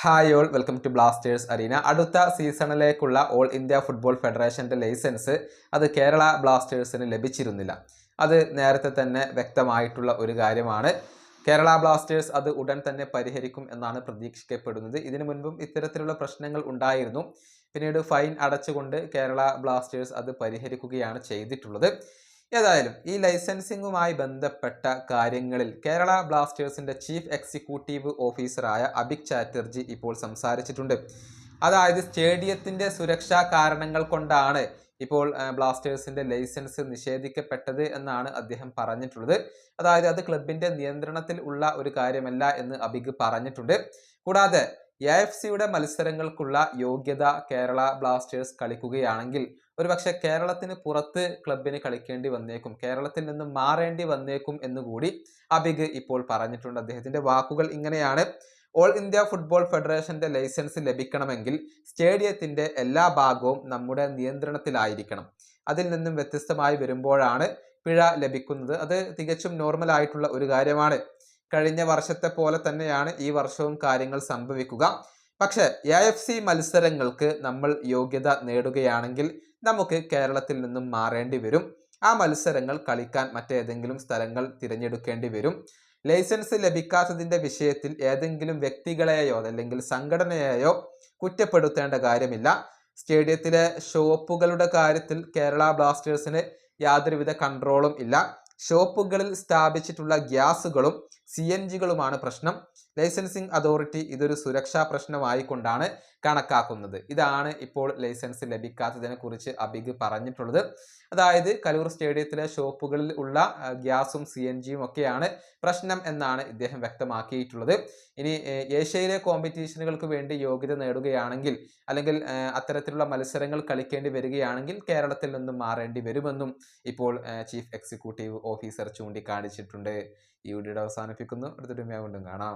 Hi all welcome to blasters arena അടുത്ത സീസണിലേക്കുള്ള all India football ഫെഡറേഷന്റെ ലൈസൻസ് അത് കേരള ബ്ലാസ്റ്റേഴ്സിന് ലഭിച്ചിരുന്നില്ല. അത് നേരത്തെ തന്നെ വ്യക്തമായിട്ടുള്ള ഒരു കാര്യമാണ്. കേരള ബ്ലാസ്റ്റേഴ്സ് അത് ഉടൻ തന്നെ പരിഹരിക്കും എന്നാണ് പ്രതീക്ഷിക്കപ്പെടുന്നത്. ഇതിനു മുൻപും ഇത്തരത്തിലുള്ള പ്രശ്നങ്ങൾ ഉണ്ടായിരുന്നു. പിന്നീട് ഫൈൻ അടച്ചുകൊണ്ട് കേരള ബ്ലാസ്റ്റേഴ്സ് അത് പരിഹരിക്കുകയാണ് ചെയ്തിട്ടുള്ളത്. ഏതായാലും ഈ ലൈസൻസിങ്ങുമായി ബന്ധപ്പെട്ട കാര്യങ്ങളിൽ കേരള ബ്ലാസ്റ്റേഴ്സിന്റെ ചീഫ് എക്സിക്യൂട്ടീവ് ഓഫീസറായ അഭിക് ചാറ്റർജി ഇപ്പോൾ സംസാരിച്ചിട്ടുണ്ട്. അതായത് സ്റ്റേഡിയത്തിന്റെ സുരക്ഷാ കാരണങ്ങൾ കൊണ്ടാണ് ഇപ്പോൾ ബ്ലാസ്റ്റേഴ്സിന്റെ ലൈസൻസ് നിഷേധിക്കപ്പെട്ടത് എന്നാണ് അദ്ദേഹം പറഞ്ഞിട്ടുള്ളത്. അതായത് അത് ക്ലബിന്റെ നിയന്ത്രണത്തിൽ ഉള്ള ഒരു കാര്യമല്ല എന്ന് അബിഗ് പറഞ്ഞിട്ടുണ്ട്. കൂടാതെ എ എഫ് സിയുടെ മത്സരങ്ങൾക്കുള്ള യോഗ്യത കേരള ബ്ലാസ്റ്റേഴ്സ് കളിക്കുകയാണെങ്കിൽ ഒരുപക്ഷെ കേരളത്തിന് പുറത്ത് ക്ലബിന് കളിക്കേണ്ടി വന്നേക്കും കേരളത്തിൽ നിന്ന് മാറേണ്ടി വന്നേക്കും എന്നുകൂടി അബിഗ് ഇപ്പോൾ പറഞ്ഞിട്ടുണ്ട്. അദ്ദേഹത്തിന്റെ വാക്കുകൾ ഇങ്ങനെയാണ്. ഓൾ ഇന്ത്യ ഫുട്ബോൾ ഫെഡറേഷന്റെ ലൈസൻസ് ലഭിക്കണമെങ്കിൽ സ്റ്റേഡിയത്തിന്റെ എല്ലാ ഭാഗവും നമ്മുടെ നിയന്ത്രണത്തിലായിരിക്കണം. അതിൽ നിന്നും വ്യത്യസ്തമായി വരുമ്പോഴാണ് പിഴ ലഭിക്കുന്നത്. അത് തികച്ചും നോർമൽ ആയിട്ടുള്ള ഒരു കാര്യമാണ്. കഴിഞ്ഞ വർഷത്തെ പോലെ തന്നെയാണ് ഈ വർഷവും കാര്യങ്ങൾ സംഭവിക്കുക. പക്ഷെ എ എഫ് സി മത്സരങ്ങൾക്ക് നമ്മൾ യോഗ്യത നേടുകയാണെങ്കിൽ നമുക്ക് കേരളത്തിൽ നിന്നും മാറേണ്ടി വരും. ആ മത്സരങ്ങൾ കളിക്കാൻ മറ്റേതെങ്കിലും സ്ഥലങ്ങൾ തിരഞ്ഞെടുക്കേണ്ടി വരും. ലൈസൻസ് ലഭിക്കാത്തതിന്റെ വിഷയത്തിൽ ഏതെങ്കിലും വ്യക്തികളെയോ അല്ലെങ്കിൽ സംഘടനയെയോ കുറ്റപ്പെടുത്തേണ്ട കാര്യമില്ല. സ്റ്റേഡിയത്തിലെ ഷോപ്പുകളുടെ കാര്യത്തിൽ കേരള ബ്ലാസ്റ്റേഴ്സിന് യാതൊരുവിധ കൺട്രോളും ഇല്ല. ഷോപ്പുകളിൽ സ്ഥാപിച്ചിട്ടുള്ള ഗ്യാസുകളും സി എൻ ജികളുമാണ് പ്രശ്നം. ലൈസൻസിംഗ് അതോറിറ്റി ഇതൊരു സുരക്ഷാ പ്രശ്നമായിക്കൊണ്ടാണ് കണക്കാക്കുന്നത്. ഇതാണ് ഇപ്പോൾ ലൈസൻസ് ലഭിക്കാത്തതിനെ കുറിച്ച് അബിഗ് പറഞ്ഞിട്ടുള്ളത്. അതായത് കലൂർ സ്റ്റേഡിയത്തിലെ ഷോപ്പുകളിൽ ഉള്ള ഗ്യാസും സി എൻ ജിയും ഒക്കെയാണ് പ്രശ്നം എന്നാണ് ഇദ്ദേഹം വ്യക്തമാക്കിയിട്ടുള്ളത്. ഇനി ഏഷ്യയിലെ കോമ്പറ്റീഷനുകൾക്ക് വേണ്ടി യോഗ്യത നേടുകയാണെങ്കിൽ അല്ലെങ്കിൽ അത്തരത്തിലുള്ള മത്സരങ്ങൾ കളിക്കേണ്ടി വരികയാണെങ്കിൽ കേരളത്തിൽ നിന്നും മാറേണ്ടി വരുമെന്നും ഇപ്പോൾ ചീഫ് എക്സിക്യൂട്ടീവ് ഓഫീസർ ചൂണ്ടിക്കാണിച്ചിട്ടുണ്ട്. ഈ വീഡിയോ അടുത്ത അടുത്തൊരു വീണ്ടും കാണാം.